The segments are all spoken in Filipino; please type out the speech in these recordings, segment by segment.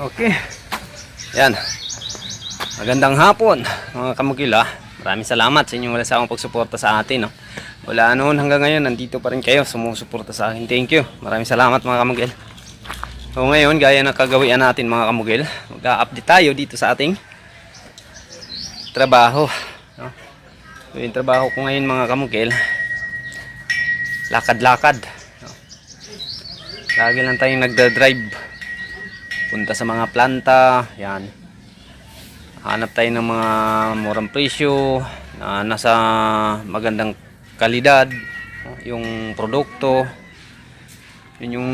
Okay. Yan. Magandang hapon, mga kamukila. Maraming salamat sa inyong wala akong pagsuporta sa atin. No? Wala noon hanggang ngayon, nandito pa rin kayo sumusuporta sa akin. Thank you. Maraming salamat mga kamugil. So ngayon, gaya ng kagawian natin mga kamugil, mag-update tayo dito sa ating trabaho. No? So, yung trabaho ko ngayon mga kamugil, lakad-lakad. No? Lagi lang tayong nagda-drive punta sa mga planta yan. Hanap tayo ng mga murang presyo na nasa magandang kalidad yung produkto. Yun yung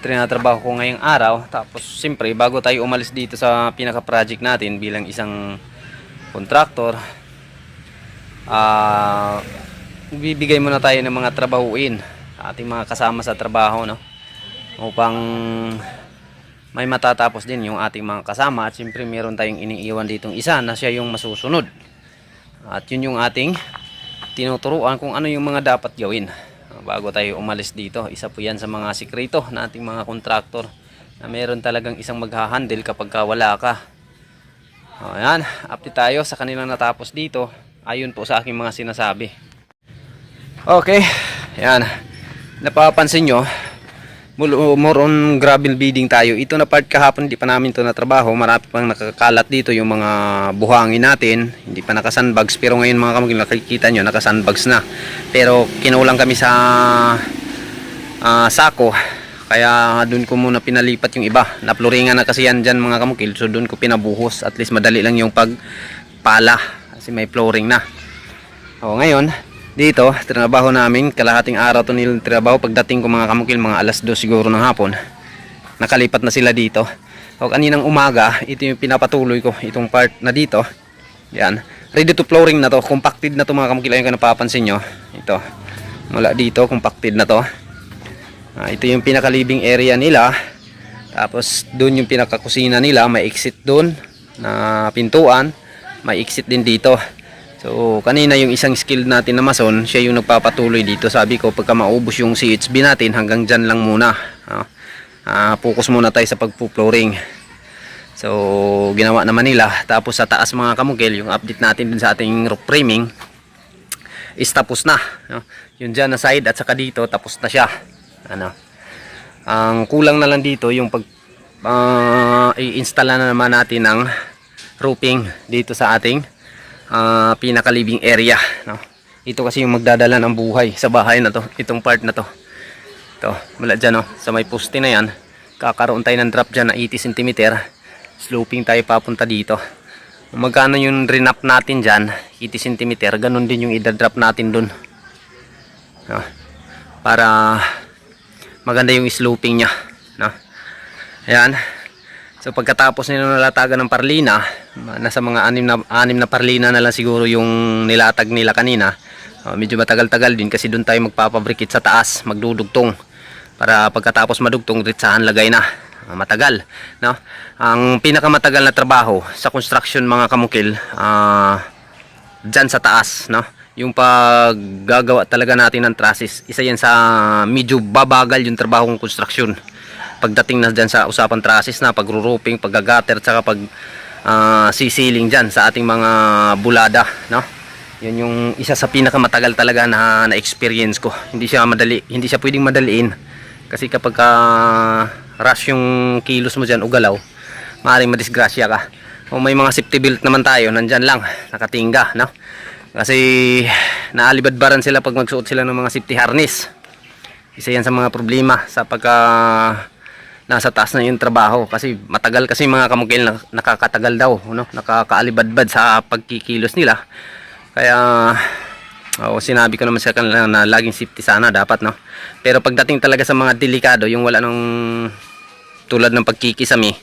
trinatrabaho ko ngayong araw. Tapos siyempre bago tayo umalis dito sa pinaka project natin bilang isang contractor ah bibigay muna tayo ng mga trabahuin ating mga kasama sa trabaho no? Upang may matatapos din yung ating mga kasama at siyempre meron tayong iniiwan ditong isa na siya yung masusunod. At yun yung ating tinuturuan kung ano yung mga dapat gawin. Bago tayo umalis dito isa po yan sa mga sikreto na ating mga kontraktor na meron talagang isang maghahandle kapag ka wala ka. O yan update tayo sa kanilang natapos dito ayon po sa aking mga sinasabi. Okay yan napapansin nyo more on gravel beading tayo. Ito na part kahapon hindi pa namin to na trabaho. Marami pang nakakalat dito yung mga buhangin natin. Hindi pa naka-sandbags pero ngayon mga kamagil nakikita nyo naka-sandbags na. Pero kinulang kami sa ah, sako. Kaya doon ko muna pinalipat yung iba. Napluringan na kasi yan dyan mga kamukil. So doon ko pinabuhos. At least madali lang yung pagpala. Kasi may flooring na. O ngayon, dito, trinabaho namin, kalahating araw to nila trabaho. Pagdating ko mga kamukil, mga alas 2 siguro ng hapon, nakalipat na sila dito. O kaninang umaga, ito yung pinapatuloy ko, itong part na dito. Yan. Ready to flooring na to, compacted na to mga kamukil. Ayun kung napapansin nyo. Ito. Mula dito, compacted na to. Ah, ito yung pinaka-living area nila. Tapos doon yung pinaka-kusina nila, may exit doon na pintuan, may exit din dito. So, kanina yung isang skill natin na mason, siya yung nagpapatuloy dito. Sabi ko, pagka maubos yung CHB natin, hanggang dyan lang muna. Ah, ah, focus muna tayo sa pagpo-flooring. So, ginawa naman nila. Tapos sa taas mga kamugil, yung update natin dun sa ating roof framing, is tapos na. No? Yung dyan na side at saka dito, tapos na siya. Ano? Ang kulang na lang dito, yung pag ah, i-install na naman natin ng roofing dito sa ating ah, pinaka-living area. No? Ito kasi yung magdadala ng buhay sa bahay na to. Itong part na to. Ito, mula dyan, no? sa may poste na yan. Kakaroon tayo ng drop dyan na 80 cm. Sloping tayo papunta dito. Magkano yung renap natin dyan, 80 cm. Ganun din yung idadrop natin dun. No? Para maganda yung sloping niya. No? Ayan. So pagkatapos nila nalatagan ng parlina, nasa mga anim na, anim na parlina na lang siguro yung nilatag nila kanina. Uh, medyo matagal-tagal din kasi doon tayo magpapabrikit sa taas, magdudugtong. Para pagkatapos madugtong, ritsahan lagay na. Uh, matagal. No? Ang pinakamatagal na trabaho sa construction mga kamukil, ah dyan sa taas. No? Yung paggagawa talaga natin ng trusses, isa yan sa medyo babagal yung trabaho ng construction pagdating na dyan sa usapan trusses na pagro-roofing, paggagater, tsaka pag ah, sisiling dyan sa ating mga bulada, no? Yan yung isa sa pinakamatagal talaga na na-experience ko. Hindi siya madali, hindi siya pwedeng madaliin. Kasi kapag ka rush yung kilos mo dyan o galaw, maaaring madisgrasya ka. O may mga safety belt naman tayo, nandyan lang, nakatingga, no? Kasi naalibadbaran sila pag magsuot sila ng mga safety harness. Isa yan sa mga problema sa pagka nasa taas na yung trabaho kasi matagal kasi mga kamukil na, nakakatagal daw no nakakaalibadbad sa pagkikilos nila. Kaya oh, sinabi ko naman sa kanila na laging safety sana dapat no? Pero pagdating talaga sa mga delikado yung wala nang tulad ng pagkikisami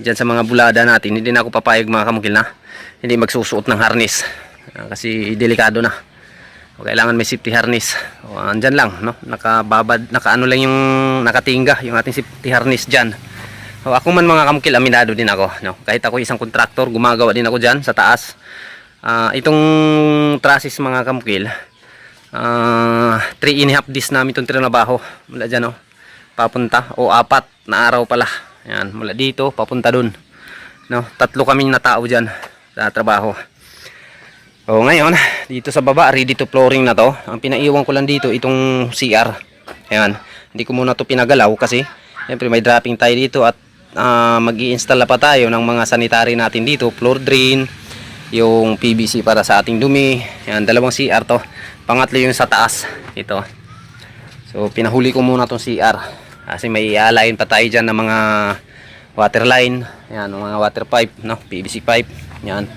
diyan sa mga bulada natin hindi na ako papayag mga kamukil na hindi magsusuot ng harness. Ah, kasi delikado na o, kailangan may safety harness. O, andyan lang, no? Nakababad, nakaano lang yung nakatingga, yung ating safety harness dyan. O, ako man mga kamukil, aminado din ako, no? Kahit ako isang kontraktor, gumagawa din ako dyan sa taas. Ah, itong trusses mga kamukil, ah 3 and a half days namin itong trinabaho. Mula dyan, no? Papunta, o apat na araw pala. Yan, mula dito papunta dun. No, tatlo kaming na tao diyan sa trabaho. O ngayon, dito sa baba, ready to flooring na to. Ang pinaiwan ko lang dito, itong CR. Ayan, hindi ko muna to pinagalaw kasi siyempre may dropping tayo dito at ah, mag install pa tayo ng mga sanitary natin dito, floor drain, yung PVC para sa ating dumi. Ayan, dalawang CR to. Pangatlo yung sa taas. Ito. So, pinahuli ko muna tong CR. Kasi may alayin pa tayo dyan ng mga water line. Ayan, mga water pipe, no? PVC pipe. Ayan.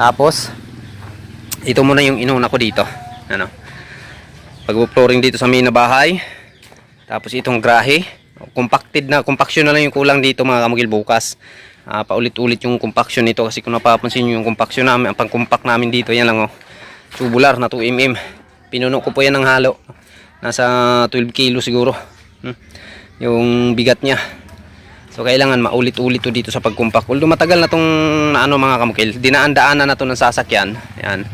Tapos, ito muna yung inuna ko dito. Ano? Pag-flooring dito sa main na bahay. Tapos itong grahe. Compacted na, compaction na lang yung kulang dito mga kamugil bukas. Ah, paulit-ulit yung compaction nito kasi kung napapansin nyo yung compaction namin, ang pang-compact namin dito, yan lang oh. Tubular na 2mm. Pinuno ko po yan ng halo. Nasa 12 kilo siguro. Hmm. Yung bigat niya. So kailangan maulit-ulit to dito sa pagkumpak. Although matagal na tong ano mga kamukil, dinaan-daanan na to ng sasakyan. Yan.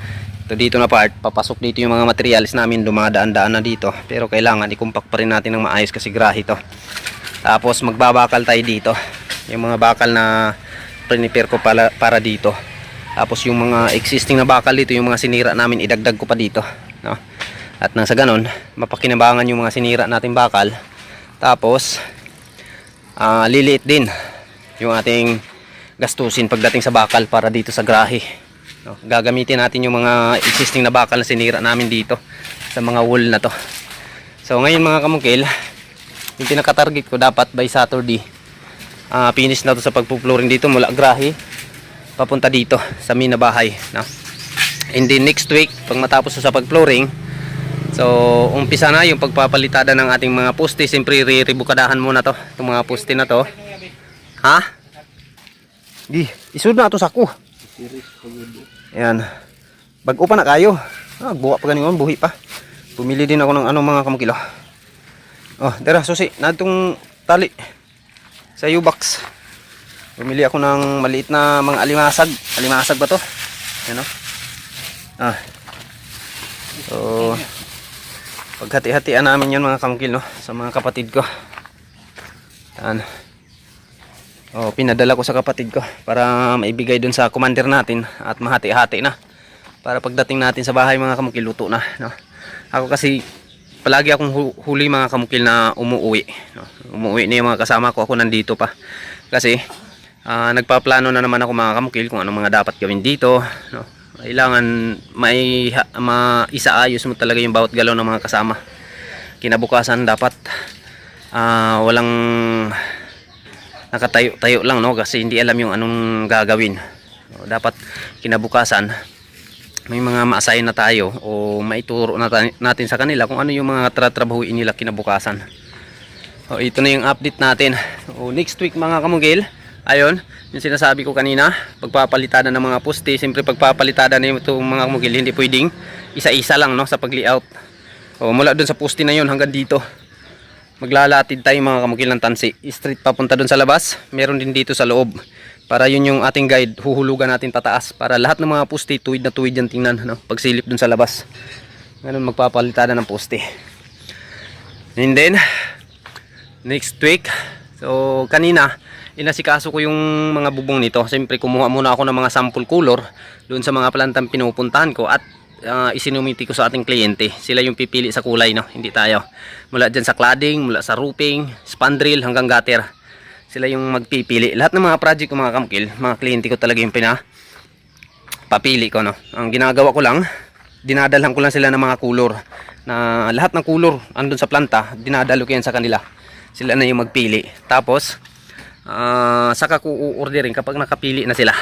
Ito dito na part, papasok dito yung mga materials namin, dumadaan-daan na dito. Pero kailangan ikumpak pa rin natin ng maayos kasi grahe to. Tapos magbabakal tayo dito. Yung mga bakal na prepare ko para, para dito. Tapos yung mga existing na bakal dito, yung mga sinira namin, idagdag ko pa dito. No? At nang sa ganon, mapakinabangan yung mga sinira natin bakal. Tapos, ah liliit din yung ating gastusin pagdating sa bakal para dito sa grahe. No, gagamitin natin yung mga existing na bakal na sinira namin dito sa mga wool na to. So ngayon mga kamungkil, yung pinaka-target ko dapat by Saturday, ah finish na to sa pagpo-flooring dito mula grahe papunta dito sa mina bahay. No? And then next week, pag matapos sa pag-flooring, So, umpisa na yung pagpapalitada ng ating mga poste. Siyempre, riribukadahan muna to. Itong mga poste na to. Ha? Di, isud na ito sa ko. Ayan. Bago pa na kayo. Ah, buwa pa ganingon, buhi pa. Pumili din ako ng ano mga kamukilo. Oh, dara, susi. Na itong tali. Sa U-box. Pumili ako ng maliit na mga alimasag. Alimasag ba to? Ayan o. Ah. So, paghati-hatian namin yun mga kamukil no sa mga kapatid ko yan oh, pinadala ko sa kapatid ko para maibigay dun sa commander natin at mahati-hati na para pagdating natin sa bahay mga kamukil luto na no? ako kasi palagi akong hu- huli mga kamukil na umuwi no? umuwi na yung mga kasama ko ako nandito pa kasi ah, nagpaplano na naman ako mga kamukil kung ano mga dapat gawin dito no? kailangan may maisaayos mo talaga yung bawat galaw ng mga kasama kinabukasan dapat ah, walang nakatayo-tayo lang no? Kasi hindi alam yung anong gagawin. Dapat kinabukasan. May mga ma-assign na tayo o maituro natin sa kanila kung ano yung mga tratrabahuin nila kinabukasan. O ito na yung update natin. O next week mga kamugil ayun yung sinasabi ko kanina pagpapalitada ng mga poste siyempre pagpapalitada na itong mga kamugil hindi pwedeng isa-isa lang no sa pag-layout. O mula dun sa poste na yun hanggang dito maglalatid tayo mga kamukil ng tansi. Street papunta dun sa labas meron din dito sa loob. Para yun yung ating guide huhulugan natin pataas para lahat ng mga poste tuwid na tuwid yan tingnan no? pagsilip dun sa labas. Ganun magpapalitada ng poste and then next week so kanina inasikaso ko yung mga bubong nito. Siyempre kumuha muna ako ng mga sample color doon sa mga plantang pinupuntahan ko at uh, isinumiti ko sa ating kliyente. Sila yung pipili sa kulay no? Hindi tayo. Mula dyan sa cladding mula sa roofing spandrel hanggang gutter. Sila yung magpipili. Lahat ng mga project ko mga kamkil mga kliyente ko talaga yung pina papili ko no? Ang ginagawa ko lang dinadalhan ko lang sila ng mga color na lahat ng color andun sa planta dinadalo ko yan sa kanila. Sila na yung magpili. Tapos ah, saka ko orderin kapag nakapili na sila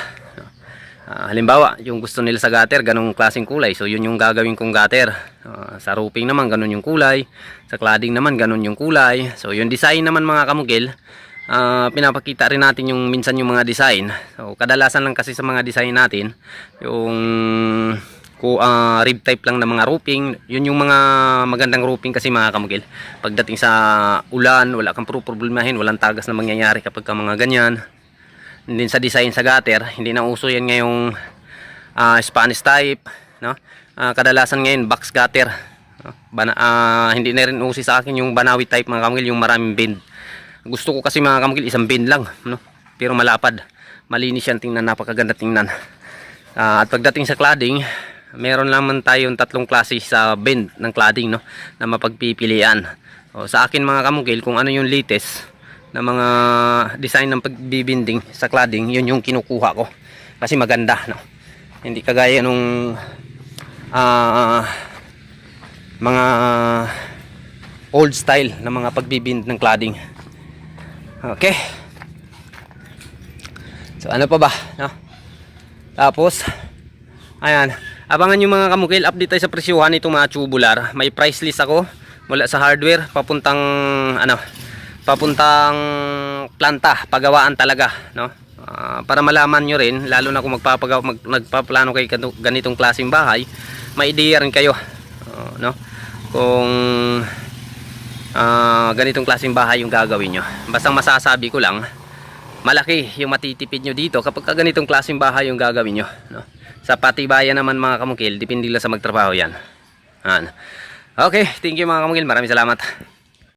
Ah, halimbawa yung gusto nila sa gutter ganong klaseng kulay. So yun yung gagawin kong gutter. Ah, sa roofing naman ganon yung kulay. Sa cladding naman ganon yung kulay. So yung design naman mga kamugil ah, pinapakita rin natin yung minsan yung mga design. So kadalasan lang kasi sa mga design natin yung ah, rib type lang ng mga roofing yun yung mga magandang roofing kasi mga kamugil. Pagdating sa ulan wala kang problemahin walang tagas na mangyayari kapag ka mga ganyan Then sa design sa gutter hindi na uso yan ngayong ah, Spanish type no Ah, kadalasan ngayon box gutter no? Bana, ah, hindi na rin uso sa akin yung Banawi type mga kamugil yung maraming bend Gusto ko kasi mga kamukil isang bin lang, no? Pero malapad. Malinis yan tingnan, napakaganda tingnan. Ah, at pagdating sa cladding, meron naman tayong tatlong klase sa bend ng cladding, no? Na mapagpipilian. O, sa akin mga kamukil, kung ano yung latest na mga design ng pagbibinding sa cladding, yun yung kinukuha ko. Kasi maganda, no? Hindi kagaya nung ah mga old style na mga pagbibind ng cladding. Okay. So ano pa ba, no? Tapos ayan, abangan nyo mga kamukil, update tayo sa presyuhan itong mga tubular. May price list ako mula sa hardware papuntang ano, papuntang planta, pagawaan talaga, no? Ah, para malaman nyo rin, lalo na kung magpapagawa, mag, nagpaplano kayo ganito- ganitong klaseng bahay, may ideya rin kayo, oh, no? Kung ah, ganitong klaseng bahay yung gagawin nyo. Basta masasabi ko lang, malaki yung matitipid nyo dito kapag ka ganitong klaseng bahay yung gagawin nyo. No? Sa patibayan naman mga kamukil, depende lang sa magtrabaho yan. Yan. Okay, thank you mga kamukil. Maraming salamat.